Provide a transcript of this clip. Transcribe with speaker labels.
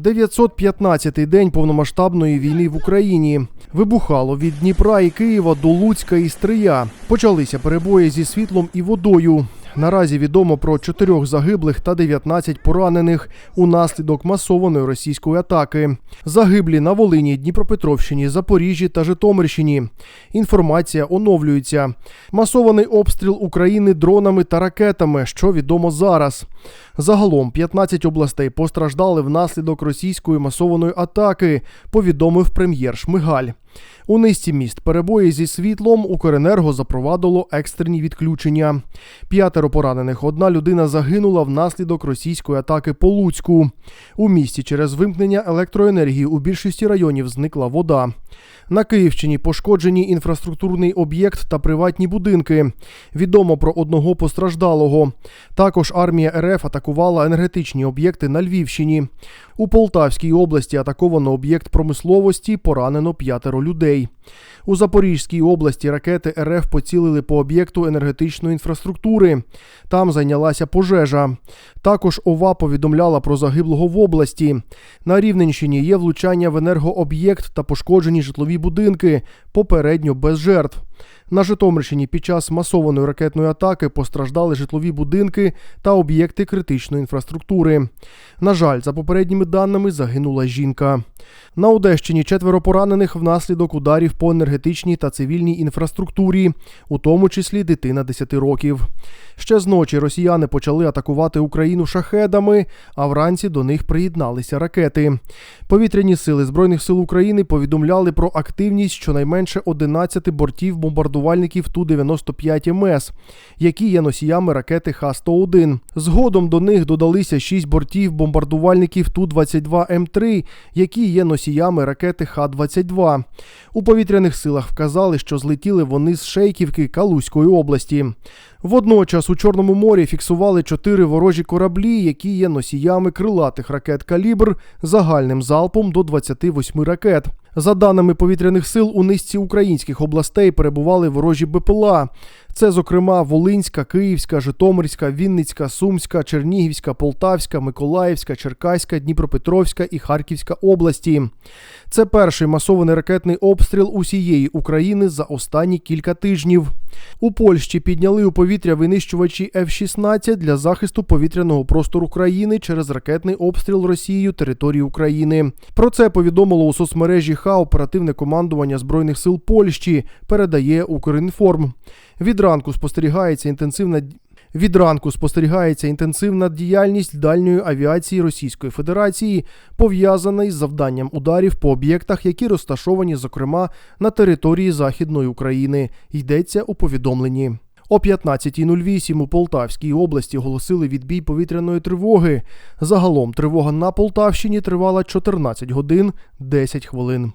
Speaker 1: 915-й день повномасштабної війни в Україні. Вибухало від Дніпра і Києва до Луцька і Стрия. Почалися перебої зі світлом і водою. Наразі відомо про чотирьох загиблих та 19 поранених унаслідок масованої російської атаки. Загиблі на Волині, Дніпропетровщині, Запоріжжі та Житомирщині. Інформація оновлюється. Масований обстріл України дронами та ракетами, що відомо зараз. Загалом 15 областей постраждали внаслідок російської масованої атаки, повідомив прем'єр Шмигаль. У низці міст перебої зі світлом Укренерго запровадило екстрені відключення. П'ятеро поранених. Одна людина загинула внаслідок російської атаки по Луцьку. У місті через вимкнення електроенергії у більшості районів зникла вода. На Київщині пошкоджені інфраструктурний об'єкт та приватні будинки. Відомо про одного постраждалого. Також армія РФ атакувала енергетичні об'єкти на Львівщині. У Полтавській області атаковано об'єкт промисловості, поранено п'ятеро людей. У Запорізькій області ракети РФ поцілили по об'єкту енергетичної інфраструктури. Там зайнялася пожежа. Також ОВА повідомляла про загиблого в області. На Рівненщині є влучання в енергооб'єкт та пошкоджені житлові будинки, попередньо без жертв. На Житомирщині під час масованої ракетної атаки постраждали житлові будинки та об'єкти критичної інфраструктури. На жаль, за попередніми даними загинула жінка. На Одещині четверо поранених внаслідок ударів по енергетичній та цивільній інфраструктурі, у тому числі дитина 10 років. Ще з ночі росіяни почали атакувати Україну шахедами, а вранці до них приєдналися ракети. Повітряні сили Збройних сил України повідомляли про активність щонайменше 11 бортів бомбардувальників Ту-95 МС, які є носіями ракети Х-101. Згодом до них додалися 6 бортів бомбардувальників Ту-22М3, які є носіями ракети Х-22. У повітряних силах вказали, що злетіли вони з Шейківки Калузької області. Водночас у Чорному морі фіксували чотири ворожі кораблі, які є носіями крилатих ракет калібр загальним залпом до 28 ракет. За даними повітряних сил, у низці українських областей перебували ворожі БПЛА. Це, зокрема, Волинська, Київська, Житомирська, Вінницька, Сумська, Чернігівська, Полтавська, Миколаївська, Черкаська, Дніпропетровська і Харківська області. Це перший масований ракетний обстріл усієї України за останні кілька тижнів. У Польщі підняли у повітря винищувачі F-16 для захисту повітряного простору країни через ракетний обстріл Росією території України. Про це повідомило у соцмережі ХА оперативне командування збройних сил Польщі. Передає Укрінформ. Від ранку спостерігається інтенсивна від ранку спостерігається інтенсивна діяльність дальньої авіації Російської Федерації, пов'язана із завданням ударів по об'єктах, які розташовані, зокрема, на території Західної України. Йдеться у повідомленні. О 15.08 у Полтавській області оголосили відбій повітряної тривоги. Загалом тривога на Полтавщині тривала 14 годин 10 хвилин.